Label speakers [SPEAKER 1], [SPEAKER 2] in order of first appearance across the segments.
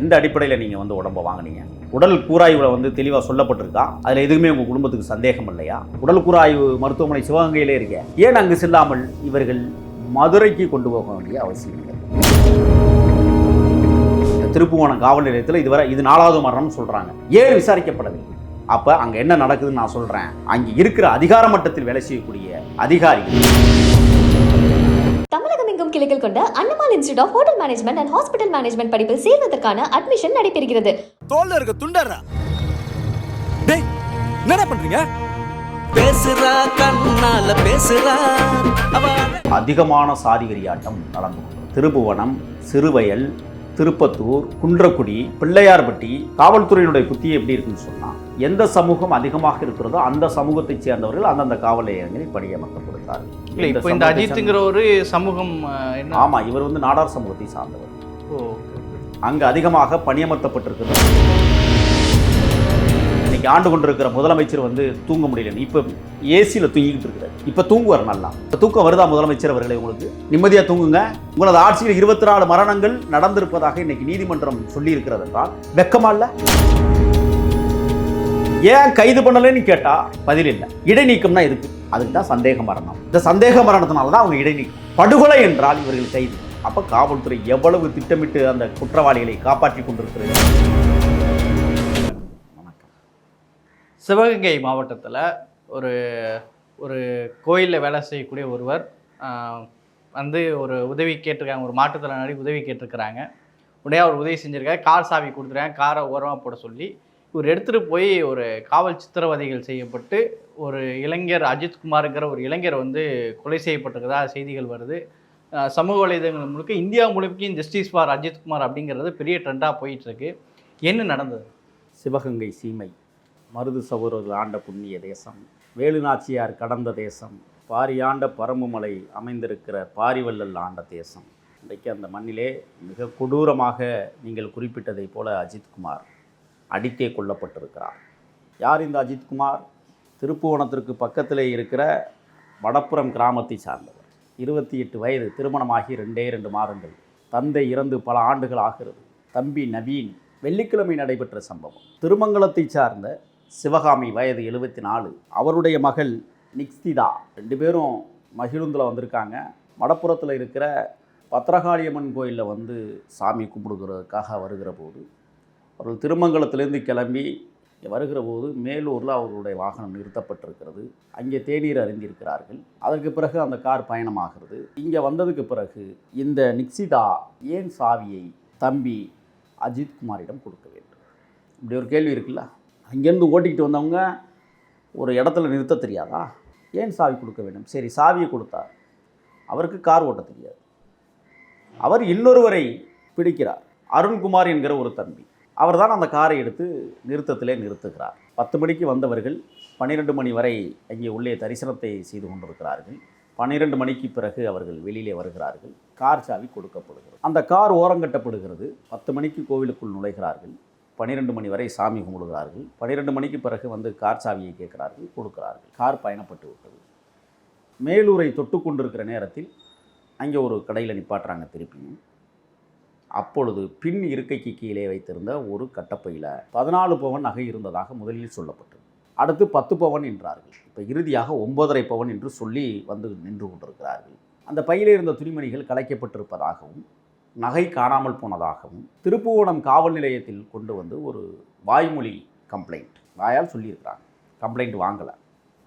[SPEAKER 1] எந்த அடிப்படையில் நீங்கள் வந்து உடம்பை வாங்குனீங்க? உடல் கூராய்வில் வந்து தெளிவாக சொல்லப்பட்டிருக்கா? அதில் எதுவுமே உங்கள் குடும்பத்துக்கு சந்தேகம் இல்லையா? உடல் கூராய்வு மருத்துவமனை சிவகங்கையிலே இருக்க. ஏன் அங்கு செல்லாமல் இவர்கள் மதுரைக்கு கொண்டு போக வேண்டிய அவசியம் இல்லை? திருப்புவனம் காவல் நிலையத்தில் இதுவரை இது நாலாவது மரணம் சொல்கிறாங்க ஏன் விசாரிக்கப்படவில்லை? அப்போ அங்கே என்ன நடக்குதுன்னு நான் சொல்கிறேன் அங்கே இருக்கிற அதிகார மட்டத்தில் வேலை செய்யக்கூடிய அதிகாரிகள்
[SPEAKER 2] தமிழகம் எங்கும் கிளைகள் கொண்ட Annamal institute of hotel management and hospital management படிப்பில் சேர்வதற்கான அட்மிஷன் நடைபெறுகிறது.
[SPEAKER 3] தோல்ல இருக்க துண்டறா டேய் என்னடா பண்றீங்க?
[SPEAKER 4] பேசுறா கண்ணால பேசுறா. அவ
[SPEAKER 1] அதிகமான சாதி வெறியாட்டம் நடந்து கொண்டது. திருப்புவனம் சிறுவயல் திருப்பத்தூர் குன்றக்குடி பிள்ளையார்பட்டி காவல்துறையினுடைய புத்தி எப்படி இருக்குன்னு சொன்னா எந்த சமூகம் அதிகமாக இருக்கிறதோ அந்த சமூகத்தைச் சேர்ந்தவர்கள் அந்தந்த காவல் நிலையங்களில் பணியமர்த்தப்படுகிறார்கள்
[SPEAKER 5] இல்ல இப்போ இந்த
[SPEAKER 1] சமூகத்தை
[SPEAKER 5] அஜித்துங்கிற ஒரு சமூகம் அஹ்,
[SPEAKER 1] சேர்ந்த-
[SPEAKER 5] என்ன?
[SPEAKER 1] ஆமா இவர் வந்து நாடார் சமூகத்தை சார்ந்தவர். அங்கு அதிகமாக பணியமர்த்தப்பட்டிருக்கிறது. இன்றைக்கி ஆண்டு கொண்டிருக்கிற முதலமைச்சர் வந்து தூங்க முடியல. இப்போ ஏசியில் தூங்கிக்கிட்டு இருக்கிறார். இப்போ தூங்குவார் நல்லா. இப்ப தூக்கம் வருதா முதலமைச்சர் அவர்களே உங்களுக்கு? நிம்மதியாக தூங்குங்க. உங்களது ஆட்சியில் இருபத்தி நாலு மரணங்கள் நடந்திருப்பதாக இன்னைக்கு நீதிமன்றம் சொல்லியிருக்கிறது என்றால் வெக்கமா இல்லை? ஏன் கைது பண்ணலைன்னு கேட்டால் பதில் இல்லை. இடைநீக்கம்னா எதுக்கு? அதுக்கு தான் சந்தேக மரணம். இந்த சந்தேக மரணத்தினால தான் அவங்க இடைநீக்கம். படுகொலை என்றால் இவர்கள் கைது. அப்போ காவல்துறை எவ்வளவு திட்டமிட்டு அந்த குற்றவாளிகளை காப்பாற்றி கொண்டிருக்கிறது?
[SPEAKER 5] சிவகங்கை மாவட்டத்தில் ஒரு ஒரு கோயிலில் வேலை செய்யக்கூடிய ஒருவர் வந்து ஒரு உதவி கேட்டிருக்காங்க ஒரு மாற்றுத்திறனாளி உதவி கேட்டிருக்கிறாங்க. உடனே அவர் உதவி செஞ்சுருக்காரு. கார் சாவி கொடுத்துருக்காங்க. காரை ஓரமாக போட சொல்லி இவர் எடுத்துகிட்டு போய் ஒரு காவல் சித்திரவதைகள் செய்யப்பட்டு ஒரு இளைஞர் அஜித்குமாருங்கிற ஒரு இளைஞர் வந்து கொலை செய்யப்பட்டிருக்கிறதா செய்திகள் வருது. சமூக வலைதளங்கள் முழுக்க இந்தியா முழுக்கையும் ஜஸ்டிஸ் ஃபார் அஜித்குமார் அப்படிங்கிறது பெரிய ட்ரெண்டாக போயிட்டுருக்கு என்ன நடந்தது?
[SPEAKER 1] சிவகங்கை சீமை. மருது சகோதரர்கள் ஆண்ட புண்ணிய தேசம் வேலுநாச்சியார் கடந்த தேசம் பாரியாண்ட பரம்புமலை அமைந்திருக்கிற பாரிவள்ளல் ஆண்ட தேசம். இன்றைக்கு அந்த மண்ணிலே மிக கொடூரமாக நீங்கள் குறிப்பிட்டதைப் போல அஜித்குமார் அடித்தே கொல்லப்பட்டிருக்கிறார். யார் இந்த அஜித்குமார் திருப்புவனத்திற்கு பக்கத்தில் இருக்கிற வடப்புறம் கிராமத்தை சார்ந்தவர். இருபத்தி எட்டு வயது திருமணமாகி ரெண்டே ரெண்டு மாதங்கள் தந்தை இறந்து பல ஆண்டுகள் ஆகிறது தம்பி நவீன் வெள்ளிக்கிழமை நடைபெற்ற சம்பவம். திருமங்கலத்தை சார்ந்த சிவகாமி வயது எழுபத்தி நாலு அவருடைய மகள் நிக்ஸ்திதா. ரெண்டு பேரும் மகிழுந்தில் வந்திருக்காங்க. மடப்புறத்தில் இருக்கிற பத்ரகாளியம்மன் கோயிலில் வந்து சாமி கும்பிடுகிறதுக்காக வருகிற போது அவர்கள் திருமங்கலத்திலேருந்து கிளம்பி வருகிற போது மேலூரில் அவர்களுடைய வாகனம் நிறுத்தப்பட்டிருக்கிறது. அங்கே தேநீர் அறிந்திருக்கிறார்கள் அதற்கு பிறகு அந்த கார் பயணமாகிறது. இங்கே வந்ததுக்கு பிறகு இந்த நிக்சிதா ஏன் சாவியை தம்பி அஜித் குமாரிடம் கொடுக்க வேண்டும்? இப்படி ஒரு கேள்வி இருக்குல்ல? அங்கேருந்து ஓட்டிக்கிட்டு வந்தவங்க ஒரு இடத்துல நிறுத்த தெரியாதா? ஏன் சாவி கொடுக்க வேண்டும்? சரி சாவியை கொடுத்தார். அவருக்கு கார் ஓட்ட தெரியாது. அவர் இன்னொருவரை பிடிக்கிறார். அருண்குமார் என்கிற ஒரு தம்பி. அவர்தான் அந்த காரை எடுத்து நிறுத்தத்திலே நிறுத்துகிறார். பத்து மணிக்கு வந்தவர்கள் பன்னிரெண்டு மணி வரை அங்கே உள்ளே தரிசனத்தை செய்து கொண்டிருக்கிறார்கள். பன்னிரெண்டு மணிக்கு பிறகு அவர்கள் வெளியிலே வருகிறார்கள். கார் சாவி கொடுக்கப்படுகிறது. அந்த கார் ஓரங்கட்டப்படுகிறது. பத்து மணிக்கு கோவிலுக்குள் நுழைகிறார்கள். பன்னிரெண்டு மணி வரை சாமி கும்பிடுகிறார்கள். பன்னிரெண்டு மணிக்கு பிறகு வந்து கார் சாவியை கேட்கிறார்கள் கொடுக்கிறார்கள். கார் பயணப்பட்டு விட்டது. மேலூரை தொட்டு கொண்டிருக்கிற நேரத்தில் அங்கே ஒரு கடையில் நிப்பாட்டுறாங்க திருப்பியும் அப்பொழுது பின் இருக்கைக்கு கீழே வைத்திருந்த ஒரு கட்டப்பையில் பதினாலு பவன் நகை இருந்ததாக முதலில் சொல்லப்பட்டது. அடுத்து பத்து பவன் என்றார்கள். இப்போ இறுதியாக ஒன்பதரை பவன் என்று சொல்லி வந்து நின்று கொண்டிருக்கிறார்கள். அந்த பையிலே இருந்த துணிமணிகள் கலைக்கப்பட்டிருப்பதாகவும் நகை காணாமல் போனதாகவும் திருப்புவனம் காவல் நிலையத்தில் கொண்டு வந்து ஒரு வாய்மொழி கம்ப்ளைண்ட் வாயால் சொல்லியிருக்கிறாங்க. கம்ப்ளைண்ட் வாங்கலை.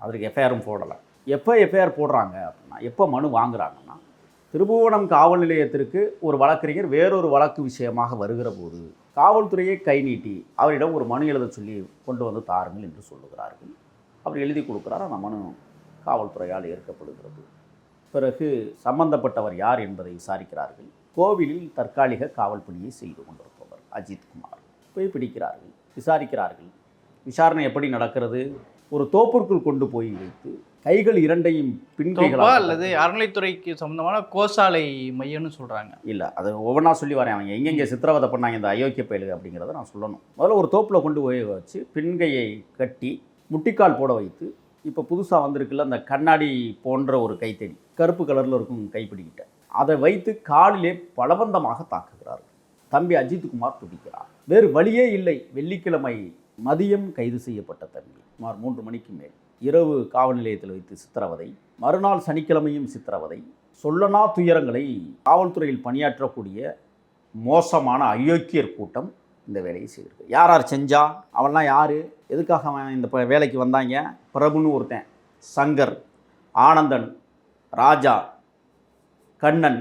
[SPEAKER 1] அதற்கு எஃப்ஐஆரும் போடலை. எப்போ எஃப்ஐஆர் போடுறாங்க அப்படின்னா எப்போ மனு வாங்குறாங்கன்னா திருப்புவனம் காவல் நிலையத்திற்கு ஒரு வழக்கறிஞர் வேறொரு வழக்கு விஷயமாக வருகிற போது காவல்துறையை கை நீட்டி அவரிடம் ஒரு மனு எழுத சொல்லி கொண்டு வந்து தாருங்கள் என்று சொல்லுகிறார்கள். அவர் எழுதி கொடுக்குறார். அந்த மனு காவல்துறையால் ஏற்கப்படுகிறது. பிறகு சம்பந்தப்பட்டவர் யார் என்பதை விசாரிக்கிறார்கள். கோவிலில் தற்காலிக காவல் பணியை செய்து கொண்டிருப்பவர் அஜித் குமார். போய் பிடிக்கிறார்கள் விசாரிக்கிறார்கள். விசாரணை எப்படி நடக்கிறது? ஒரு தோப்பிற்குள் கொண்டு போய் வைத்து கைகள் இரண்டையும் பின்கைகளாக
[SPEAKER 5] அல்லது அறநிலைத்துறைக்கு சம்பந்தமான கோசாலை மையம்னு சொல்றாங்க.
[SPEAKER 1] இல்லை அது ஒவ்வொன்றா சொல்லி வரேன் அவங்க. எங்கெங்கே சித்திரவதை பண்ணாங்க இந்த அயோக்கிய பயலுக அப்படிங்கிறத நான் சொல்லணும். முதல்ல ஒரு தோப்பில் கொண்டு போய் வச்சு பின்கையை கட்டி முட்டிக்கால் போட வைத்து இப்போ புதுசாக வந்திருக்குல்ல அந்த கண்ணாடி போன்ற ஒரு கைத்தடி கருப்பு கலரில் இருக்கும் கைப்பிடிக்கிட்ட அதை வைத்து காலிலே பலவந்தமாக தாக்குகிறார்கள். தம்பி அஜித்குமார் துடிக்கிறார். வேறு வழியே இல்லை. வெள்ளிக்கிழமை மதியம் கைது செய்யப்பட்ட தம்பி. சுமார் மூன்று மணிக்கு மேல். இரவு காவல் நிலையத்தில் வைத்து சித்திரவதை. மறுநாள் சனிக்கிழமையும் சித்திரவதை. சொல்லனா துயரங்களை காவல்துறையில் பணியாற்றக்கூடிய மோசமான அயோக்கியர் கூட்டம் இந்த வேலையை செய்திருக்கு. யார் யார் செஞ்சா? அவன்லாம் யார்? எதுக்காக அவன் இந்த ப- வேலைக்கு வந்தாங்க? பிரபுன்னு ஒருத்தன் சங்கர் ஆனந்தன் ராஜா கண்ணன்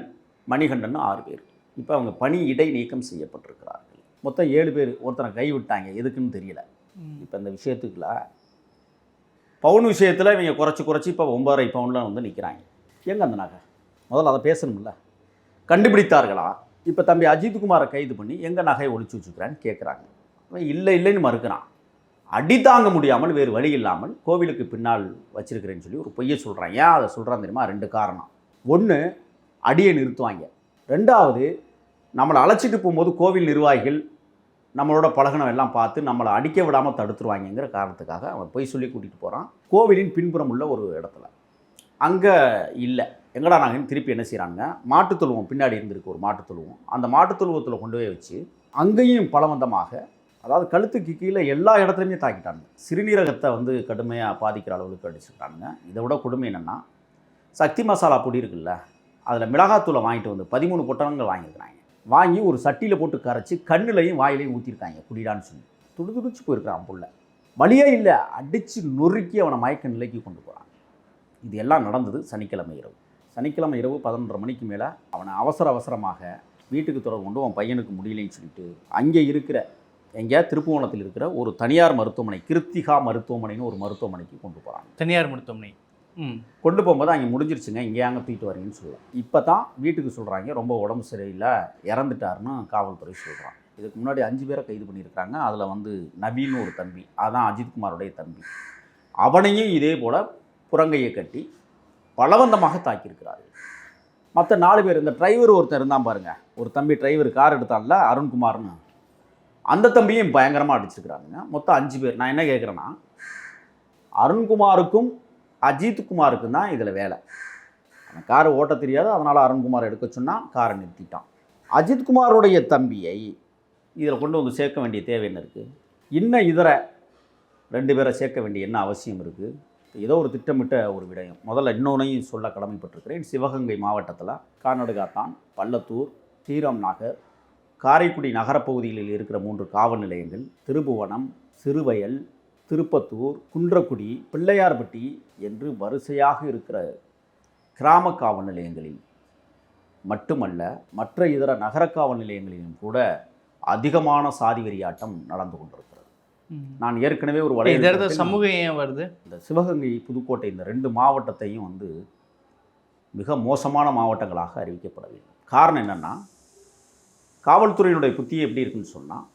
[SPEAKER 1] மணிகண்டன் ஆறு பேர். இப்போ அவங்க பணி இடை நீக்கம் செய்யப்பட்டிருக்கிறார்கள். மொத்தம் ஏழு பேர் ஒருத்தனை கை விட்டாங்க எதுக்குன்னு தெரியல. இப்போ இந்த விஷயத்துக்குள்ள பவுன் விஷயத்தில் இவங்க குறைச்சி குறைச்சி இப்போ ஒன்பதரை பவுனில் வந்து நிற்கிறாங்க எங்கே அந்த நகை? முதல்ல அதை பேசணும்ல. கண்டுபிடித்தார்களா? இப்போ தம்பி அஜித்குமாரை கைது பண்ணி எங்கே நகையை ஒளிச்சு வச்சுக்கிறான்னு கேட்குறாங்க அவன் இல்லை இல்லைன்னு மறுக்கிறான். அடி தாங்க முடியாமல் வேறு வழி இல்லாமல் கோவிலுக்கு பின்னால் வச்சிருக்கிறேன்னு சொல்லி ஒரு பொய்யை சொல்கிறான் ஏன் அதை சொல்கிறான் தெரியுமா? ரெண்டு காரணம். ஒன்று அடியை நிறுத்துவாங்க. ரெண்டாவது நம்மளை அழைச்சிட்டு போகும்போது கோவில் நிர்வாகிகள் நம்மளோட பழகினம் எல்லாம் பார்த்து நம்மளை அடிக்க விடாமல் தடுத்துருவாங்கங்கிற காரணத்துக்காக அவன் போய் சொல்லி கூட்டிகிட்டு போகிறான் கோவிலின் பின்புறம் உள்ள ஒரு இடத்துல. அங்கே இல்லை. எங்கடா நாங்கள் திருப்பி என்ன செய்கிறாங்க மாட்டுத் தொழுவம் பின்னாடி இருந்திருக்கு ஒரு மாட்டுத் தொழுவம். அந்த மாட்டுத் தொழுவத்தில் கொண்டு போய் வச்சு அங்கேயும் பலவந்தமாக அதாவது கழுத்துக்கு கீழே எல்லா இடத்துலையுமே தாக்கிட்டாங்க சிறுநீரகத்தை வந்து கடுமையாக பாதிக்கிற அளவுக்கு அடிச்சுட்டானுங்க இதை விட கொடுமை என்னென்னா சக்தி மசாலா பொடி இருக்குல்ல அதில் மிளகாத்தூளை வாங்கிட்டு வந்து பதிமூணு பொட்டணங்கள் வாங்கியிருக்கிறாங்க. வாங்கி ஒரு சட்டியில் போட்டு கரைச்சி கண்ணுலையும் வாயிலையும் ஊற்றிருக்காங்க குடிடான்னு சொல்லி. துடு துடிச்சு போயிருக்கிறான் புள்ள. வழியே இல்லை. அடித்து நொறுக்கி அவனை மயக்க நிலைக்கு கொண்டு போகிறான் இது எல்லாம் நடந்தது சனிக்கிழமை இரவு. சனிக்கிழமை இரவு பதினொன்றரை மணிக்கு மேலே அவனை அவசர அவசரமாக வீட்டுக்கு தொடர்பு கொண்டு அவன் பையனுக்கு முடியலைன்னு சொல்லிட்டு அங்கே இருக்கிற எங்கேயா திருப்புவனத்தில் இருக்கிற ஒரு தனியார் மருத்துவமனை கிருத்திகா மருத்துவமனைன்னு ஒரு மருத்துவமனைக்கு கொண்டு போகிறாங்க
[SPEAKER 5] தனியார் மருத்துவமனை.
[SPEAKER 1] கொண்டு போகும்போது அங்கே முடிஞ்சிருச்சுங்க. இங்கே அங்கே தூக்கிட்டு வரீங்கன்னு சொல்லலாம் இப்போ தான் வீட்டுக்கு சொல்கிறாங்க ரொம்ப உடம்பு சரியில்லை இறந்துட்டாருன்னு காவல்துறை சொல்கிறான் இதுக்கு முன்னாடி அஞ்சு பேரை கைது பண்ணியிருக்காங்க அதில் வந்து நவீன் ஒரு தம்பி அதான் அஜித்குமாரோடைய தம்பி. அவனையும் இதே போல் புறங்கையை கட்டி பலவந்தமாக தாக்கியிருக்கிறார்கள் மற்ற நாலு பேர் இந்த டிரைவர் ஒருத்தர் இருந்தான் பாருங்க. ஒரு தம்பி டிரைவர் கார் எடுத்தான்ல அருண்குமார்னு. அந்த தம்பியும் பயங்கரமாக அடிச்சிருக்கிறாங்க மொத்தம் அஞ்சு பேர். நான் என்ன கேட்குறேன்னா அருண்குமாருக்கும் அஜித்குமாருக்கும் தான் இதில் வேலை. அந்த கார் ஓட்ட தெரியாது அதனால் அருண்குமார் எடுக்க சொன்னால் காரை நிறுத்திட்டான். அஜித்குமாருடைய தம்பியை இதில் கொண்டு வந்து சேர்க்க வேண்டிய தேவை என்ன இருக்குது இன்னும் இதர ரெண்டு பேரை சேர்க்க வேண்டிய என்ன அவசியம் இருக்குது ஏதோ ஒரு திட்டமிட்ட ஒரு விடயம். முதல்ல இன்னொன்னையும் சொல்ல கடமைப்பட்டிருக்கிறேன். சிவகங்கை மாவட்டத்தில் கானடுகாத்தான் பள்ளத்தூர் ஸ்ரீராம் நகர் காரைக்குடி நகரப்பகுதிகளில் இருக்கிற மூன்று காவல் நிலையங்கள் திருபுவனம் சிறுவயல் திருப்பத்தூர் குன்றக்குடி பிள்ளையார்பட்டி என்று வரிசையாக இருக்கிற கிராம காவல் நிலையங்களில் மட்டுமல்ல மற்ற இதர நகர காவல் நிலையங்களிலும் கூட அதிகமான சாதி வெறியாட்டம் நடந்து கொண்டிருக்கிறது. நான் ஏற்கனவே ஒரு வலையமைப்பில்
[SPEAKER 5] சமூகம் ஏன் வருது?
[SPEAKER 1] இந்த சிவகங்கை புதுக்கோட்டை இந்த ரெண்டு மாவட்டத்தையும் வந்து மிக மோசமான மாவட்டங்களாக அறிவிக்கப்பட வேண்டும். காரணம் என்னென்னா காவல்துறையினுடைய புத்தி எப்படி இருக்குன்னு சொன்னால்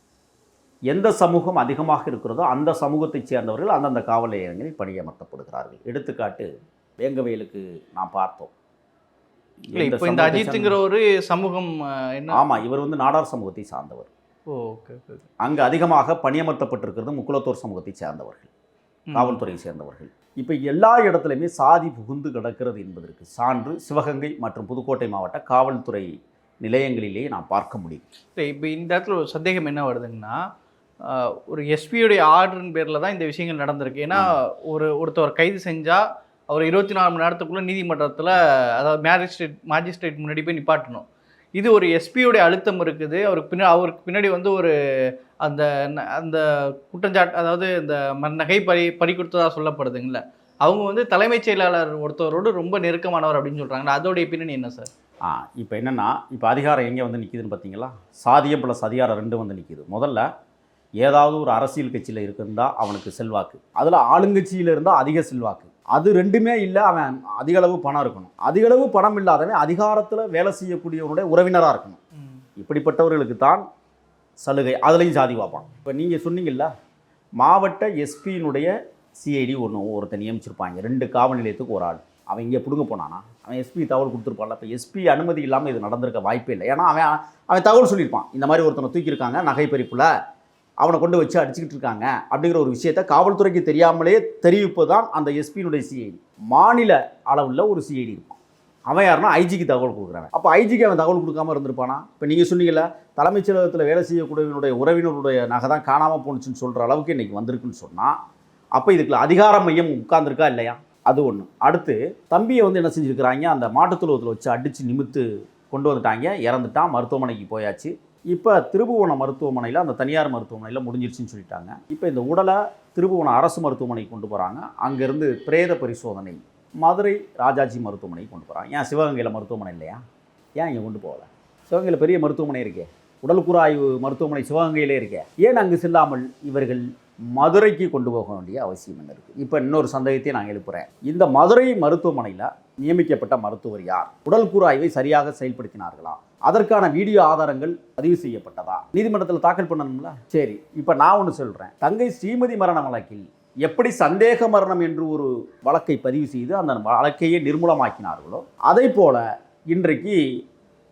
[SPEAKER 1] எந்த சமூகம் அதிகமாக இருக்கிறதோ அந்த சமூகத்தைச் சேர்ந்தவர்கள் அந்தந்த காவல் நிலையங்களில் பணியமர்த்தப்படுகிறார்கள். எடுத்துக்காட்டு வேங்கவேலுக்கு நாம் பார்த்தோம்.
[SPEAKER 5] இல்லை
[SPEAKER 1] எந்த
[SPEAKER 5] இப்போ இந்த அஜித்துங்கிற ஒரு சமூகம் என்ன?
[SPEAKER 1] சேர்ந்த- ஆமா இவர் வந்து நாடார் சமூகத்தை சார்ந்தவர். அங்கு அதிகமாக பணியமர்த்தப்பட்டிருக்கிறது முக்குலத்தோர் சமூகத்தை சேர்ந்தவர்கள். காவல்துறையை சேர்ந்தவர்கள். இப்போ எல்லா இடத்துலையுமே சாதி புகுந்து கிடக்கிறது என்பதற்கு சான்று சிவகங்கை மற்றும் புதுக்கோட்டை மாவட்ட காவல்துறை நிலையங்களிலேயே நாம் பார்க்க முடியும்.
[SPEAKER 5] இப்போ இந்த இடத்துல ஒரு சந்தேகம் என்ன வருதுங்கன்னா ஒரு எஸ்பியுடைய ஆர்டரின் பேரில் தான் இந்த விஷயங்கள் நடந்திருக்கு. ஏன்னா ஒரு ஒருத்தவர் கைது செஞ்சால் அவர் இருபத்தி நாலு மணி நேரத்துக்குள்ளே நீதிமன்றத்தில் அதாவது மேஜிஸ்ட்ரேட் மேஜிஸ்ட்ரேட் முன்னாடி போய் நிப்பாட்டணும். இது ஒரு எஸ்பியோடைய அழுத்தம் இருக்குது. அவருக்கு பின்னாடி அவருக்கு பின்னாடி வந்து ஒரு அந்த அந்த குற்றஞ்சாட்டு அதாவது இந்த ம- நகை பறி பறி கொடுத்ததா சொல்லப்படுதுங்கள அவங்க வந்து தலைமைச் செயலாளர் ஒருத்தவரோடு ரொம்ப நெருக்கமானவர் அப்படின்னு சொல்கிறாங்களா அதோடைய பின்னணி என்ன சார்?
[SPEAKER 1] ஆ இப்போ என்னென்னா இப்போ அதிகாரம் எங்கே வந்து நிற்கிதுன்னு பார்த்தீங்களா? சாதியம் ப்ளஸ் அதிகாரம் ரெண்டும் வந்து நிற்கிது முதல்ல ஏதாவது ஒரு அரசியல் கட்சியில் இருந்தால் அவனுக்கு செல்வாக்கு. அதில் ஆளுங்கட்சியில் இருந்தால் அதிக செல்வாக்கு. அது ரெண்டுமே இல்லை அவன் அதிக அளவு பணம் இருக்கணும். அதிக அளவு பணம் இல்லாதவன் அதிகாரத்தில் வேலை செய்யக்கூடியவனுடைய உறவினராக இருக்கணும். இப்படிப்பட்டவர்களுக்கு தான் சலுகை. அதுலேயும் சாதி பார்ப்பான் இப்போ நீங்கள் சொன்னீங்கல்ல மாவட்ட எஸ்பியினுடைய சிஐடி ஒன்று ஒருத்தர் நியமிச்சிருப்பாங்க. ரெண்டு காவல் நிலையத்துக்கு ஒரு ஆள். அவன் இங்கே பிடுங்க போனானா? அவன் எஸ்பி தகவல் கொடுத்துருப்பான்ல. இப்போ எஸ்பி அனுமதி இல்லாமல் இது நடந்திருக்க வாய்ப்பே இல்லை. ஏன்னா அவன் அவன் தகவல் சொல்லியிருப்பான். இந்த மாதிரி ஒருத்தனை தூக்கியிருக்காங்க நகை பறிப்புல அவனை கொண்டு வச்சு அடிச்சுக்கிட்டு இருக்காங்க அப்படிங்கிற ஒரு விஷயத்த காவல்துறைக்கு தெரியாமலே தெரிவிப்பது தான் அந்த எஸ்பியினுடைய சிஐடி மாநில அளவில் ஒரு சிஐடி இருக்கும் அவன் யாருன்னா ஐஜிக்கு தகவல் கொடுக்குறாங்க அப்போ ஐஜிக்கு அவன் தகவல் கொடுக்காம இருந்திருப்பானா? இப்போ நீங்கள் சொன்னீங்கல்ல தலைமைச் செயலகத்தில் வேலை செய்யக்கூடியவனுடைய உறவினருடைய நகை தான் காணாமல் போணுச்சுன்னு சொல்கிற அளவுக்கு இன்றைக்கி வந்திருக்குன்னு சொன்னால் அப்போ இதுக்குள்ள அதிகார மையம் உட்கார்ந்துருக்கா இல்லையா? அது ஒன்று அடுத்து தம்பியை வந்து என்ன செஞ்சுருக்கிறாங்க? அந்த மாட்டுத்துழுவத்தில் வச்சு அடித்து நிமித்து கொண்டு வந்துட்டாங்க. இறந்துட்டான். மருத்துவமனைக்கு போயாச்சு. இப்போ திருபுவனம் மருத்துவமனையில் அந்த தனியார் மருத்துவமனையில் முடிஞ்சிருச்சுன்னு சொல்லிட்டாங்க. இப்போ இந்த உடலை திருபுவனம் அரசு மருத்துவமனைக்கு கொண்டு போகிறாங்க அங்கேருந்து பிரேத பரிசோதனை மதுரை ராஜாஜி மருத்துவமனைக்கு கொண்டு போகிறாங்க ஏன் சிவகங்கையில் மருத்துவமனை இல்லையா? ஏன் இங்கே கொண்டு போகலை? சிவகங்கையில் பெரிய மருத்துவமனை இருக்கே. உடல்குறு ஆய்வு மருத்துவமனை சிவகங்கையிலே இருக்கே. ஏன் அங்கு செல்லாமல் இவர்கள் மதுரைக்கு கொண்டு போக வேண்டிய அவசியம் என்ன இருக்குது இப்போ இன்னொரு சந்தேகத்தை நான் எழுப்புகிறேன் இந்த மதுரை மருத்துவமனையில் நியமிக்கப்பட்ட மருத்துவர் யார்? உடல்கூறு ஆய்வை சரியாக செயல்படுத்தினார்களா? அதற்கான வீடியோ ஆதாரங்கள் பதிவு செய்யப்பட்டதா? நீதிமன்றத்தில் தாக்கல் பண்ணணும்ல? சரி இப்போ நான் ஒன்று சொல்கிறேன் தங்கை ஸ்ரீமதி மரண வழக்கில் எப்படி சந்தேக மரணம் என்று ஒரு வழக்கை பதிவு செய்து அந்த வழக்கையே நிர்மூலமாக்கினார்களோ அதை போல இன்றைக்கு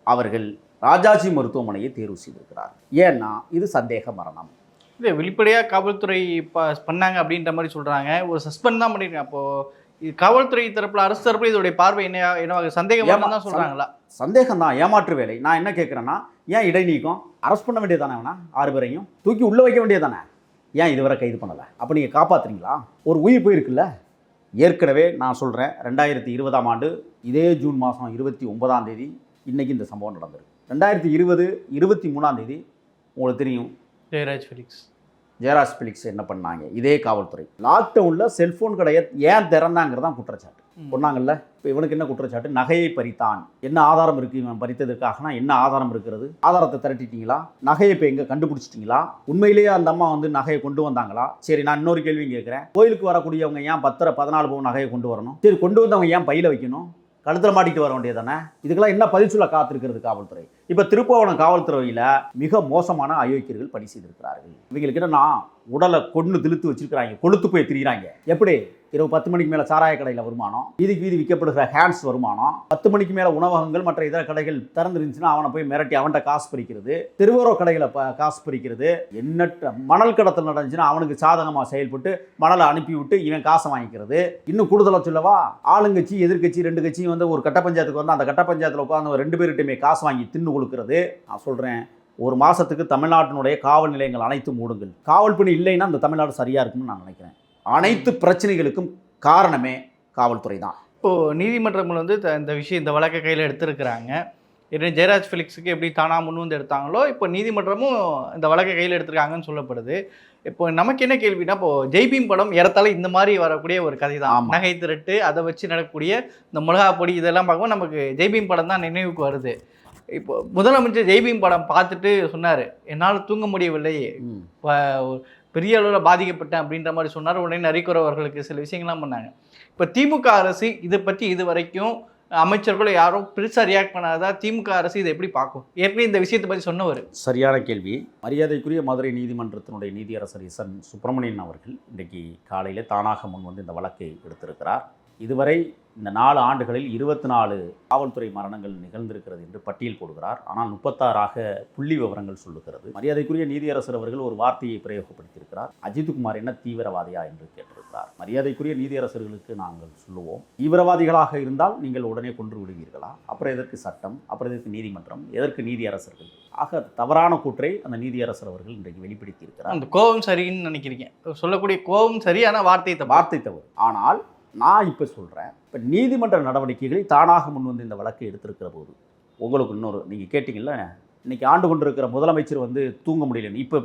[SPEAKER 1] அவர்கள் ராஜாஜி மருத்துவமனையை தேர்வு செய்திருக்கிறார் ஏன்னா இது சந்தேக மரணம்.
[SPEAKER 5] இல்லை வெளிப்படையாக காவல்துறை இப்போ பண்ணாங்க அப்படின்ற மாதிரி சொல்கிறாங்க ஒரு சஸ்பெண்ட் தான் பண்ணியிருக்காங்க அப்போது இது காவல்துறை தரப்பில் அரசு தரப்பில் இதோடைய பார்வை என்ன என்னவாக சந்தேகமாக
[SPEAKER 1] ஏமா-
[SPEAKER 5] தான் சொல்கிறாங்களா
[SPEAKER 1] சந்தேகம் தான் ஏமாற்று வேலை. நான் என்ன கேட்குறேன்னா ஏன் இடைநீக்கம்? அரெஸ்ட் பண்ண வேண்டியதானே வேணா ஆறு பேரையும்? தூக்கி உள்ளே வைக்க வேண்டியதானே ஏன் இதுவரை கைது பண்ணலை? அப்போ நீங்கள் காப்பாத்துறீங்களா? ஒரு உயிர் போயிருக்குல்ல? ஏற்கனவே நான் சொல்கிறேன் ரெண்டாயிரத்தி இருபதாம் ஆண்டு இதே ஜூன் மாதம் இருபத்தி ஒன்பதாம் தேதி இன்றைக்கி இந்த சம்பவம் நடந்திருக்கு. ரெண்டாயிரத்தி இருபது இருபத்தி மூணாம் தேதி உங்களுக்கு தெரியும்
[SPEAKER 5] ஜெயராஜ் ஃபெலிக்ஸ்.
[SPEAKER 1] ஜெயராஜ் பிலிக்ஸ் என்ன பண்ணாங்க? இதே காவல்துறை. லாக்டவுனில் செல்ஃபோன் கடையை ஏன் திறந்தாங்கிறது தான் குற்றச்சாட்டு சொன்னாங்கல்ல இப்போ இவனுக்கு என்ன குற்றச்சாட்டு? நகையை பறித்தான். என்ன ஆதாரம் இருக்குது இவன் பறித்ததற்காகனா என்ன ஆதாரம் இருக்கிறது? ஆதாரத்தை திரட்டிட்டீங்களா? நகையை இப்போ எங்கே கண்டுபிடிச்சிட்டிங்களா? உண்மையிலேயே அந்த அம்மா வந்து நகையை கொண்டு வந்தாங்களா? சரி நான் இன்னொரு கேள்வியும் கேட்குறேன். கோயிலுக்கு வரக்கூடியவங்க ஏன் பத்தரை பதினாலு பவுன் நகையை கொண்டு வரணும்? சரி கொண்டு வந்தவங்க ஏன் பையில் வைக்கணும்? கழுத்தில் மாட்டிட்டு வர வேண்டியது தானே இதுக்கெல்லாம் என்ன பதில் சொல்ல காத்திருக்கிறது காவல்துறை? இப்போ திருப்பவனம் காவல்துறையில் மிக மோசமான அயோக்கியர்கள் பணி செய்திருக்கிறார்கள். இவங்களுக்கிட்ட என்னன்னா உடலை கொண்டு திழுத்து வச்சிருக்கிறாங்க கொளுத்து போய் திரியிறாங்க. எப்படி? இரவு பத்து மணிக்கு மேலே சாராய கடையில் வருமானம் வீதிக்கு வீதி விற்கப்படுகிற ஹேண்ட்ஸ் வருமானம் பத்து மணிக்கு மேலே உணவகங்கள் மற்ற இதர கடைகள் திறந்துருந்துச்சுன்னா அவனை போய் மிரட்டி அவன்கிட்ட காசு பறிக்கிறது தெருவோர கடைகளை காசு பறிக்கிறது. எண்ணற்ற மணல் கடத்தல் நடந்துச்சுன்னா அவனுக்கு சாதகமாக செயல்பட்டு மணலை அனுப்பி விட்டு இவன் காசை வாங்கிக்கிறது. இன்னும் கூடுதலாக சொல்லவா? ஆளுங்கட்சி எதிர்க்கட்சி ரெண்டு கட்சியும் வந்து ஒரு கட்ட பஞ்சாயத்துக்கு வந்து அந்த கட்ட பஞ்சாயத்தில் உட்காந்து ரெண்டு பேர்கிட்டயுமே காசு வாங்கி தின்னு கொடுக்கறது. நான் சொல்கிறேன் ஒரு மாதத்துக்கு தமிழ்நாட்டினுடைய காவல் நிலையங்கள் அனைத்தும் மூடுங்கள். காவல் பணி இல்லைன்னா அந்த தமிழ்நாடு சரியாக இருக்கும்னு நான் நினைக்கிறேன். அனைத்து பிரச்சனைகளுக்கும் காரணமே காவல்துறை தான்.
[SPEAKER 5] இப்போது நீதிமன்றங்கள் வந்து இந்த விஷயம் இந்த வழக்கை கையில் எடுத்திருக்கிறாங்க. ஏற்கனவே ஜெயராஜ் ஃபெலிக்ஸுக்கு எப்படி தானா முன் வந்து எடுத்தாங்களோ இப்போ நீதிமன்றமும் இந்த வழக்கை கையில் எடுத்திருக்காங்கன்னு சொல்லப்படுது. இப்போ நமக்கு என்ன கேள்வினா இப்போ ஜெய்பீம் படம் ஏறத்தாழ இந்த மாதிரி வரக்கூடிய ஒரு கதை தான். நகை திருட்டு அதை வச்சு நடக்கக்கூடிய இந்த மிளகா பொடி இதெல்லாம் பார்க்கும்போது நமக்கு ஜெய்பீம் படம் தான் நினைவுக்கு வருது. இப்போ முதலமைச்சர் ஜெய்பீம் படம் பார்த்துட்டு சொன்னார் என்னால் தூங்க முடியவில்லை
[SPEAKER 1] ம்.
[SPEAKER 5] ப- பெரிய அளவில் பாதிக்கப்பட்டேன் அப்படின்ற மாதிரி சொன்னார். உடனே நரிக்குற அவர்களுக்கு சில விஷயங்கள்லாம் பண்ணாங்க. இப்போ திமுக அரசு இதை பற்றி இது வரைக்கும் அமைச்சர்கள் யாரும் பெருசாக ரியாக்ட் பண்ணாதா? திமுக அரசு இதை எப்படி பார்க்கும்? ஏற்கனவே இந்த விஷயத்தை பற்றி சொன்னவர்.
[SPEAKER 1] சரியான கேள்வி. மரியாதைக்குரிய மதுரை நீதிமன்றத்தினுடைய நீதியரசர் எஸ் என் சுப்பிரமணியன் அவர்கள் இன்றைக்கு காலையில் தானாக முன் வந்து இந்த வழக்கை எடுத்திருக்கிறார். இதுவரை இந்த நாலு ஆண்டுகளில் இருபத்தி நாலு காவல்துறை மரணங்கள் நிகழ்ந்திருக்கிறது என்று பட்டியல் போடுகிறார். ஆனால் முப்பத்தாறாக புள்ளி விவரங்கள் சொல்லுகிறது. மரியாதைக்குரிய நீதியரசர் அவர்கள் ஒரு வார்த்தையை பிரயோகப்படுத்தியிருக்கிறார். அஜித்குமார் என்ன தீவிரவாதியா என்று கேட்டிருக்கிறார். மரியாதைக்குரிய நீதியரசர்களுக்கு நாங்கள் சொல்லுவோம். தீவிரவாதிகளாக இருந்தால் நீங்கள் உடனே கொன்று விடுவீர்களா? அப்புறம் எதற்கு சட்டம்? அப்புறம் எதற்கு நீதிமன்றம்? எதற்கு நீதியரசர்கள்? ஆக தவறான கூற்றை அந்த நீதியரசர் அவர்கள் இன்றைக்கு வெளிப்படுத்தி இருக்கிறார்
[SPEAKER 5] அந்த கோபம் சரின்னு நினைக்கிறீங்க. சொல்லக்கூடிய கோபம் சரி ஆனால் வார்த்தை
[SPEAKER 1] வார்த்தை தவறு. ஆனால் நான் இப்போ சொல்கிறேன் இப்போ நீதிமன்ற நடவடிக்கைகளை தானாக முன் வந்து இந்த வழக்கை எடுத்திருக்கிற போது உங்களுக்கு இன்னொரு நீங்கள் கேட்டிங்கல்ல இன்றைக்கி ஆண்டு கொண்டிருக்கிற முதலமைச்சர் வந்து தூங்க முடியலன்னு இப்போ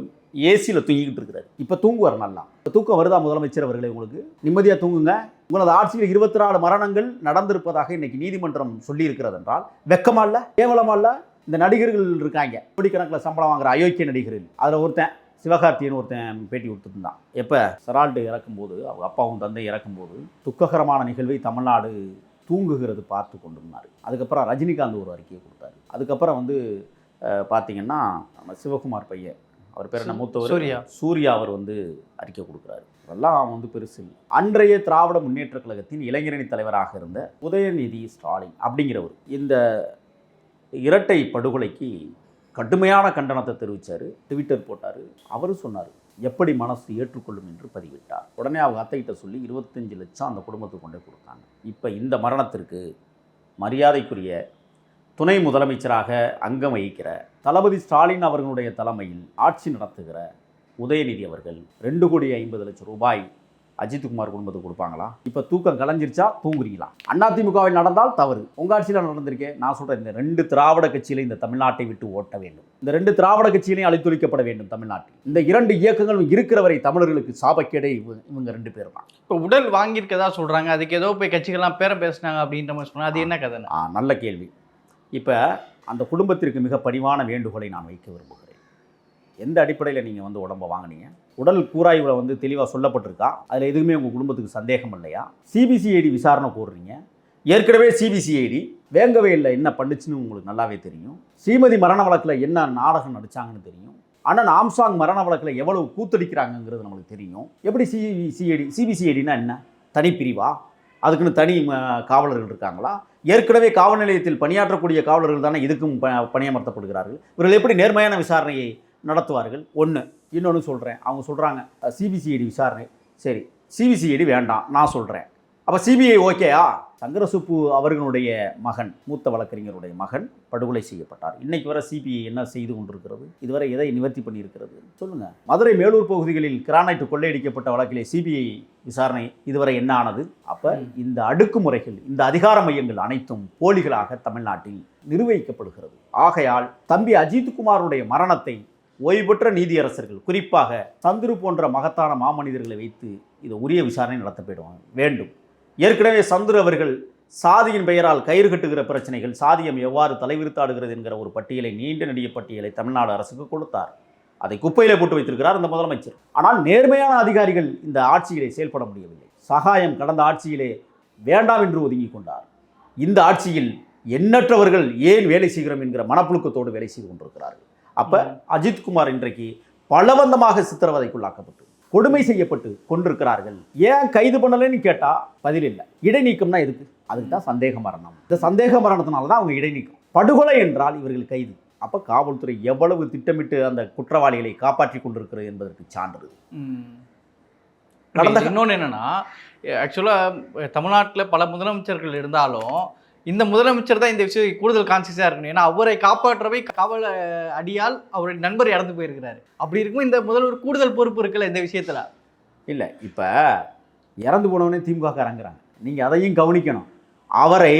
[SPEAKER 1] ஏசியில் தூங்கிக்கிட்டு இருக்கிறார் இப்போ தூங்குவார் நல்லா. இப்போ தூக்கம் வருதா முதலமைச்சர் அவர்களே உங்களுக்கு? நிம்மதியாக தூங்குங்க. உங்களது ஆட்சியில் இருபத்தி நாலு மரணங்கள் நடந்திருப்பதாக இன்றைக்கி நீதிமன்றம் சொல்லியிருக்கிறது என்றால் வெக்கமா இல்லை? கேவலமா இல்லை? இந்த நடிகர்கள் இருக்காங்க. கோடிக்கணக்கில் சம்பளம் வாங்குற அயோக்கிய நடிகர்கள். அதில் ஒருத்தன் சிவகார்த்தியன் ஒருத்தன் பேட்டி கொடுத்துருந்தான் எப்போ? செரால்டு இறக்கும்போது அவங்க அப்பாவும் தந்தை இறக்கும்போது துக்ககரமான நிகழ்வை தமிழ்நாடு தூங்குகிறது பார்த்து கொண்டிருந்தார். அதுக்கப்புறம் ரஜினிகாந்த் ஒரு அறிக்கையை கொடுத்தாரு. அதுக்கப்புறம் வந்து பார்த்தீங்கன்னா நம்ம சிவகுமார் பையன் அவர் பேர் என்ன மூத்தவர்?
[SPEAKER 5] சூர்யா.
[SPEAKER 1] சூர்யா அவர் வந்து அறிக்கை கொடுக்குறாரு. அதெல்லாம் வந்து பெருசு. அன்றைய திராவிட முன்னேற்றக் கழகத்தின் இளைஞரணி தலைவராக இருந்த உதயநிதி ஸ்டாலின் அப்படிங்கிறவர் இந்த இரட்டை படுகொலைக்கு கடுமையான கண்டனத்தை தெரிவித்தார் ட்விட்டர் போட்டார். அவரும் சொன்னார் எப்படி மனசு ஏற்றுக்கொள்ளும் என்று பதிவிட்டார். உடனே அவங்க அத்தைகிட்ட சொல்லி இருபத்தஞ்சு லட்சம் அந்த குடும்பத்துக்கு கொண்டே கொடுத்தாங்க. இப்போ இந்த மரணத்திற்கு மரியாதைக்குரிய துணை முதலமைச்சராக அங்கம் வகிக்கிற தளபதி ஸ்டாலின் அவர்களுடைய தலைமையில் ஆட்சி நடத்துகிற உதயநிதி அவர்கள் ரெண்டு கோடி ஐம்பது லட்சம் ரூபாய் அஜித்குமார் குடும்பத்துக்கு கொடுப்பாங்களா? இப்போ தூக்கம் கலைஞ்சிருச்சா தூங்குறீங்களா? அதிமுகவில் நடந்தால் தவறு. உங்க ஆட்சியில் நடந்திருக்கே. நான் சொல்றேன் இந்த ரெண்டு திராவிட கட்சியில இந்த தமிழ்நாட்டை விட்டு ஓட்ட வேண்டும். இந்த ரெண்டு திராவிட கட்சியிலையும் அழித்தொழிக்கப்பட வேண்டும் தமிழ்நாட்டில். இந்த இரண்டு இயக்கங்களும் இருக்கிற வரை தமிழர்களுக்கு சாபக்கேடே இவ- இவங்க ரெண்டு பேர் தான்.
[SPEAKER 5] இப்போ உடல் வாங்கியிருக்கதா சொல்றாங்க. அதுக்கு ஏதோ போய் கட்சிகள்லாம் பேரம் பேசுனாங்க அப்படின்ற மாதிரி சொன்னாங்க அது என்ன
[SPEAKER 1] ஆ நல்ல கேள்வி. இப்போ அந்த குடும்பத்திற்கு மிக பணிவான வேண்டுகோளை நான் வைக்க விரும்புகிறேன். எந்த அடிப்படையில் நீங்கள் வந்து உடம்ப வாங்குனீங்க? உடல் கூராய்வில் வந்து தெளிவாக சொல்லப்பட்டிருக்கா? அதில் எதுவுமே உங்கள் குடும்பத்துக்கு சந்தேகம் இல்லையா? சிபிசிஐடி விசாரணை கோருறீங்க. ஏற்கனவே சிபிசிஐடி வேங்கவே இல்லை என்ன பண்ணுச்சுன்னு உங்களுக்கு நல்லாவே தெரியும். ஸ்ரீமதி மரண வழக்கில் என்ன நாடகம் நடிச்சாங்கன்னு தெரியும். அண்ணன் ஆம்சாங் மரண வழக்கில் எவ்வளவு கூத்தடிக்கிறாங்கங்கிறது நம்மளுக்கு தெரியும். எப்படி சிபிசிஐடி சிபிசிஐடினா என்ன? தனிப்பிரிவா அதுக்குன்னு தனி ம, காவலர்கள் இருக்காங்களா? ஏற்கனவே காவல் நிலையத்தில் பணியாற்றக்கூடிய காவலர்கள் தானே இதுக்கும் ப பணியமர்த்தப்படுகிறார்கள். இவர்கள் எப்படி நேர்மையான விசாரணையை நடத்துவார்கள். ஒன்று இன்னொன்று சொல்கிறேன் அவங்க சொல்கிறாங்க சிபிசிஐடி விசாரணை. சரி சிபிசிஐடி வேண்டாம் நான் சொல்கிறேன் அப்போ சிபிஐ ஓகேயா சங்கரசுப்பு அவர்களுடைய மகன் மூத்த வழக்கறிஞருடைய மகன் படுகொலை செய்யப்பட்டார். இன்னைக்கு வரை சிபிஐ என்ன செய்து கொண்டிருக்கிறது? இதுவரை எதை நிவர்த்தி பண்ணியிருக்கிறது? சொல்லுங்க. மதுரை மேலூர் பகுதிகளில் கிரானைட் கொள்ளையடிக்கப்பட்ட வழக்கிலே சிபிஐ விசாரணை இதுவரை என்ன ஆனது? அப்ப இந்த அடுக்குமுறைகள் இந்த அதிகார மையங்கள் அனைத்தும் போலிகளாக தமிழ்நாட்டில் நிர்வகிக்கப்படுகிறது. ஆகையால் தம்பி அஜித்குமாருடைய மரணத்தை ஓய்வு பெற்ற நீதியரசர்கள் குறிப்பாக சந்துரு போன்ற மகத்தான மாமனிதர்களை வைத்து இது உரிய விசாரணை நடத்தப்படும் வேண்டும். ஏற்கனவே சந்துரு அவர்கள் சாதியின் பெயரால் கயிறு கட்டுகிற பிரச்சனைகள் சாதியம் எவ்வாறு தலைவிரித்தாடுகிறது என்கிற ஒரு பட்டியலை நீண்ட நெடிய பட்டியலை தமிழ்நாடு அரசுக்கு கொடுத்தார். அதை குப்பையில் போட்டு வைத்திருக்கிறார் இந்த முதலமைச்சர். ஆனால் நேர்மையான அதிகாரிகள் இந்த ஆட்சியிலே செயல்பட முடியவில்லை. சகாயம் கடந்த ஆட்சியிலே வேண்டாம் என்று ஒதுங்கி கொண்டார். இந்த ஆட்சியில் எண்ணற்றவர்கள் ஏன் வேலை செய்கிறோம் என்கிற மனப்புழுக்கத்தோடு வேலை செய்து கொண்டிருக்கிறார்கள்? அப்ப அஜித்குமார் இன்றைக்கு பலவந்தமாக சித்திரவதைக்குள்ளாக்கப்பட்டு கொடுமை செய்யப்பட்டு கொண்டிருக்கிறார்கள். ஏன் கைது பண்ணலைன்னு கேட்டா பதில் இல்லை. இடைநீக்கம்னா எதுக்கு? அதுக்கு தான் சந்தேக மரணம். இந்த சந்தேக மரணத்தினால தான் அவங்க இடைநீக்கம். படுகொலை என்றால் இவர்கள் கைது. அப்ப காவல்துறை எவ்வளவு திட்டமிட்டு அந்த குற்றவாளிகளை காப்பாற்றி கொண்டிருக்கிறது என்பதற்கு சான்று கடந்த
[SPEAKER 5] இன்னொன்று என்னன்னா ஆக்சுவலாக தமிழ்நாட்டில் பல முதலமைச்சர்கள் இருந்தாலும் இந்த முதலமைச்சர் தான் இந்த விஷயம் கூடுதல் கான்சியஸாக இருக்கணும். ஏன்னா அவரை காப்பாற்றவை காவல் அடியால் அவருடைய நண்பர் இறந்து போயிருக்கிறாரு. அப்படி இருக்கும் இந்த முதல்வர் கூடுதல் பொறுப்பு இருக்குல்ல இந்த விஷயத்தில்?
[SPEAKER 1] இல்லை இப்போ இறந்து போனவனே திமுக இறங்குறாங்க நீங்கள் அதையும் கவனிக்கணும். அவரை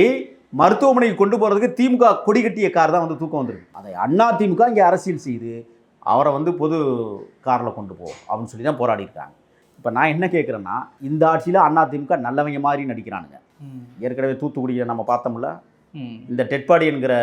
[SPEAKER 1] மருத்துவமனைக்கு கொண்டு போகிறதுக்கு திமுக கொடி கட்டிய கார் தான் வந்து தூக்கம் வந்துருக்கு அதை அண்ணா திமுக இங்கே அரசியல் செய்து அவரை வந்து பொது காரில் கொண்டு போ அப்படின்னு சொல்லி தான் போராடி இருக்காங்க இப்போ நான் என்ன கேட்குறேன்னா இந்த ஆட்சியில் அண்ணா திமுக நல்லவங்க மாதிரி நடிக்கிறானுங்க. ஏற்கனவே தூத்துக்குடியை நம்ம பார்த்தோம்ல. இந்த டெட்பாடி என்கிற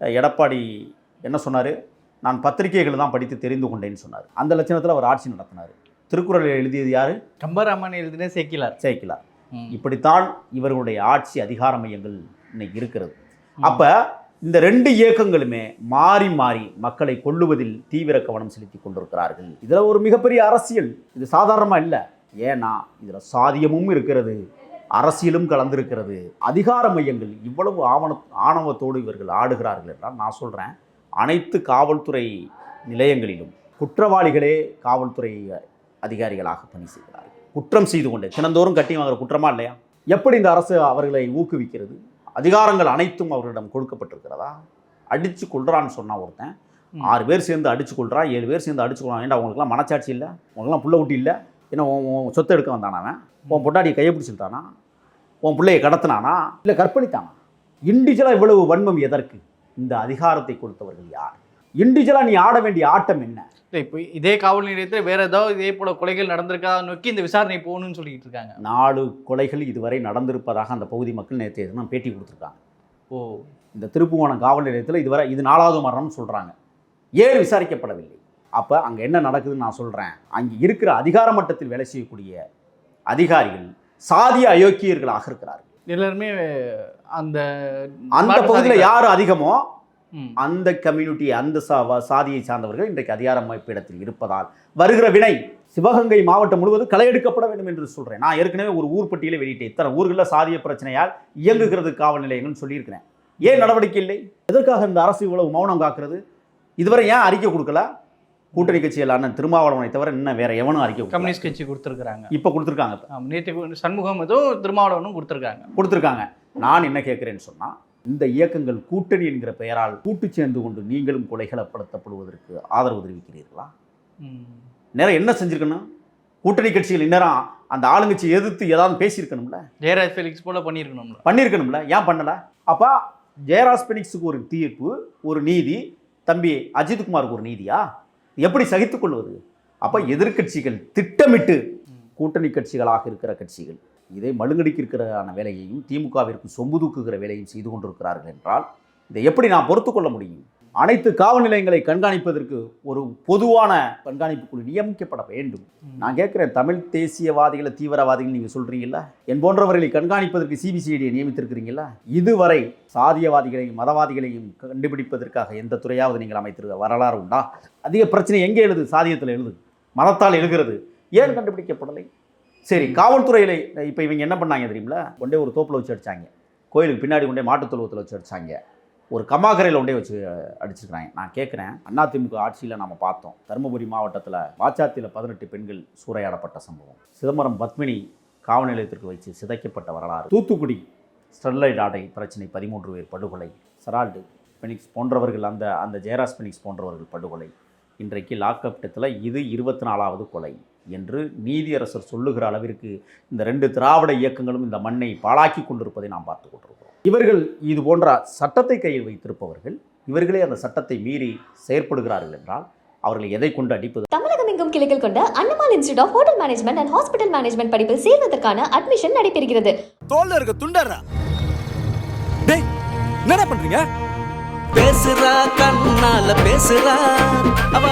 [SPEAKER 1] எடப்பாடி என்ன சொன்னார்? நான் பத்திரிகைகள் தான் படித்து தெரிந்து கொண்டேன்னு சொன்னார். அந்த லட்சணத்தில் அவர் ஆட்சி நடத்தினார். திருக்குறளை எழுதியது யார்?
[SPEAKER 5] கம்பராமன் எழுதினே சேர்க்கிறார்
[SPEAKER 1] சேர்க்கலார்
[SPEAKER 5] ம்.
[SPEAKER 1] இப்படித்தான் இவர்களுடைய ஆட்சி அதிகார மையங்கள் இன்னைக்கு இருக்கிறது. அப்ப இந்த ரெண்டு இயக்கங்களுமே மாறி மாறி மக்களை கொல்லுவதில் தீவிர கவனம் செலுத்தி கொண்டிருக்கிறார்கள். இதுல ஒரு மிகப்பெரிய அரசியல். இது சாதாரணமா இல்லை. ஏன்னா இதுல சாதியமும் இருக்கிறது. அரசியலும் கலந்திருக்கிறது. அதிகார மையங்கள் இவ்வளவு ஆவண ஆணவத்தோடு இவர்கள் ஆடுகிறார்கள் என்றால் நான் சொல்றேன் அனைத்து காவல்துறை நிலையங்களிலும் குற்றவாளிகளே காவல்துறை அதிகாரிகளாக பணி செய்கிறார்கள். குற்றம் செய்து கொண்டு தினந்தோறும் கட்டி வாங்குற குற்றமா இல்லையா? எப்படி இந்த அரசு அவர்களை ஊக்குவிக்கிறது? அதிகாரங்கள் அனைத்தும் அவர்களிடம் கொடுக்கப்பட்டிருக்கிறதா? அடிச்சு கொள்றான்னு சொன்னா ஒருத்தன். ஆறு பேர் சேர்ந்து அடிச்சு கொள்றான் ஏழு பேர் சேர்ந்து அடிச்சு கொள்றான். ஏன்டா உங்களுக்குலாம் மனச்சாட்சி இல்லை? உங்களுக்குலாம் புள்ள குட்டி இல்லை? என்ன உன் சொத்தை எடுக்க வந்தானா அவன். உன் பொட்டாடியை கையை பிடிச்சிட்டானா உன் பிள்ளையை கடத்தினானா? இல்லை கற்பழித்தானா? இண்டிவிஜுவலாக இவ்வளவு வன்மம் எதற்கு? இந்த அதிகாரத்தை கொடுத்தவர்கள் யார்? இண்டிவிஜுவலாக நீ ஆட வேண்டிய ஆட்டம் என்ன?
[SPEAKER 5] இல்லை இப்போ இதே காவல் நிலையத்தில் வேற ஏதாவது இதே போல கொலைகள் நடந்திருக்கா? நோக்கி இந்த விசாரணை போகணும்னு சொல்லிட்டு இருக்காங்க.
[SPEAKER 1] நாலு கொலைகள் இதுவரை நடந்திருப்பதாக அந்த பகுதி மக்கள் நேற்று தினம் பேட்டி கொடுத்துருக்காங்க.
[SPEAKER 5] ஓ.
[SPEAKER 1] இந்த திருப்புவனம் காவல் நிலையத்தில் இதுவரை இது நாலாவது மரணம்னு சொல்கிறாங்க ஏன் விசாரிக்கப்படவில்லை? அப்போ அங்கே என்ன நடக்குதுன்னு நான் சொல்கிறேன் அங்கே இருக்கிற அதிகார மட்டத்தில் வேலை செய்யக்கூடிய அதிகாரிகள் சாதிய அயோக்கியர்களாக இருக்கிறார்கள்.
[SPEAKER 5] எல்லாருமே அந்த
[SPEAKER 1] அந்த பகுதியில் யார் அதிகமோ. அந்த கம்யூனிட்டி அந்த சா சாதியை சார்ந்தவர்கள் இன்றைக்கு அதிகார அமைப்பிடத்தில் இருப்பதால் வருகிற வினை சிவகங்கை மாவட்டம் முழுவதும் களையெடுக்கப்பட வேண்டும் என்று சொல்கிறேன் நான் ஏற்கனவே ஒரு ஊர் பட்டியலை வெளியிட்டேன். இத்தனை ஊர்களில் சாதிய பிரச்சனையால் இயங்குகிறது காவல் நிலையங்கள்னு சொல்லியிருக்கிறேன். ஏன் நடவடிக்கை இல்லை? எதற்காக இந்த அரசு இவ்வளவு மௌனம் காக்கிறது? இதுவரை ஏன் அறிக்கை கொடுக்கல? கூட்டணி அண்ணன் திருமாவளவனை தவிர இன்னும் வேற எவனும் அறிக்கை.
[SPEAKER 5] கம்யூனிஸ்ட் கட்சி கொடுத்துருக்குறாங்க.
[SPEAKER 1] இப்போ கொடுத்துருக்காங்க
[SPEAKER 5] நேற்று சண்முகம் ஏதோ திருமாவளவனும் கொடுத்துருக்காங்க.
[SPEAKER 1] கொடுத்துருக்காங்க. நான் என்ன கேட்குறேன்னு சொன்னால் இந்த இயக்கங்கள் கூட்டணி என்கிற பெயரால் கூட்டு சேர்ந்து கொண்டு நீங்களும் கொலைகளப்படுத்தப்படுவதற்கு ஆதரவு தெரிவிக்கிறீர்களா. நேரம் என்ன செஞ்சிருக்கணும்? கூட்டணி கட்சிகள் இந்நேரம் அந்த ஆளுங்கட்சியை எதிர்த்து ஏதாவது பேசியிருக்கணும்ல?
[SPEAKER 5] ஜெயராஜ் ஃபெலிக்ஸ் போல பண்ணியிருக்கணும்ல.
[SPEAKER 1] பண்ணியிருக்கணும்ல. ஏன் பண்ணல? அப்போ ஜெயராஜ் பெனிக்ஸுக்கு ஒரு தீர்ப்பு ஒரு நீதி தம்பி அஜித்குமாருக்கு ஒரு நீதியா? எப்படி சகித்துக்கொள்வது அப்போ எதிர்க்கட்சிகள் திட்டமிட்டு கூட்டணி கட்சிகளாக இருக்கிற கட்சிகள் இதை மழுங்கடிக்க இருக்கிறதான வேலையையும் திமுகவிற்கு சொம்பு தூக்குகிற வேலையும் செய்து கொண்டிருக்கிறார்கள் என்றால் இதை எப்படி நான் பொறுத்து கொள்ள முடியும்? அனைத்து காவல் நிலையங்களை கண்காணிப்பதற்கு ஒரு பொதுவான கண்காணிப்பு குழு நியமிக்கப்பட வேண்டும். நான் கேட்குறேன் தமிழ் தேசியவாதிகளை தீவிரவாதிகள் நீங்கள் சொல்கிறீங்களா என் போன்றவர்களை கண்காணிப்பதற்கு சிபிசிஐடியை நியமித்திருக்கிறீங்களா? இதுவரை சாதியவாதிகளையும் மதவாதிகளையும் கண்டுபிடிப்பதற்காக எந்த துறையாவது நீங்கள் அமைத்திருக்க வரலாறு உண்டா? அதிக பிரச்சனை எங்கே எழுது? சாதியத்தில் எழுது. மதத்தால் எழுகிறது. ஏன் கண்டுபிடிக்கப்படலை? சரி காவல்துறையில் இப்போ இவங்க என்ன பண்ணாங்க தெரியுங்களா கொண்டே ஒரு தோப்பில் வச்சு அடிச்சாங்க. கோயிலுக்கு பின்னாடி கொண்டே மாட்டுத் தொழுவத்தில் வச்சு அடிச்சாங்க. ஒரு கமாகரையில் ஒன்றே வச்சு அடிச்சிருக்கிறாங்க. நான் கேட்குறேன் அதிமுக ஆட்சியில் நம்ம பார்த்தோம் தருமபுரி மாவட்டத்தில் வாச்சாத்தியில் பதினெட்டு பெண்கள் சூறையாடப்பட்ட சம்பவம். சிதம்பரம் பத்மினி காவல் நிலையத்திற்கு வைத்து சிதைக்கப்பட்ட வரலாறு. தூத்துக்குடி ஸ்டெர்லைட் ஆடை பிரச்சனை பதிமூன்று பேர் படுகொலை. சரால்டு பெனிக்ஸ் போன்றவர்கள் அந்த அந்த ஜெயராஜ் பெனிக்ஸ் போன்றவர்கள் படுகொலை. இன்றைக்கு லாக்அப் டெத்தில் இது இருபத்தி நாலாவது கொலை என்று நீதியரசர் சொல்லுகிற அளவிற்கு இந்த ரெண்டு திராவிட இயக்கங்களும் இந்த மண்ணை பாழாக்கி கொண்டிருப்பதை நாம் பார்த்து கொண்டிருக்கிறோம். இவர்கள் இது போன்ற சட்டத்தை கையில் வைத்திருப்பவர்கள் இவர்களே அந்த சட்டத்தை மீறி செயற்படுகிறார்கள் என்றால் அவர்களை எதை கொண்டு அடிப்பது?
[SPEAKER 2] தமிழகம் எங்கும் கிளைகள் கொண்ட Annamal institute of hotel management and hospital management படிப்பில் சேர்வதற்கான அட்மிஷன் நடைபெறுகிறது.
[SPEAKER 3] தோல்ல இருக்க துண்டர்றா? டேய் என்னடா பண்றீங்க?
[SPEAKER 4] பேசுறா கண்ணால பேசுறா. அவ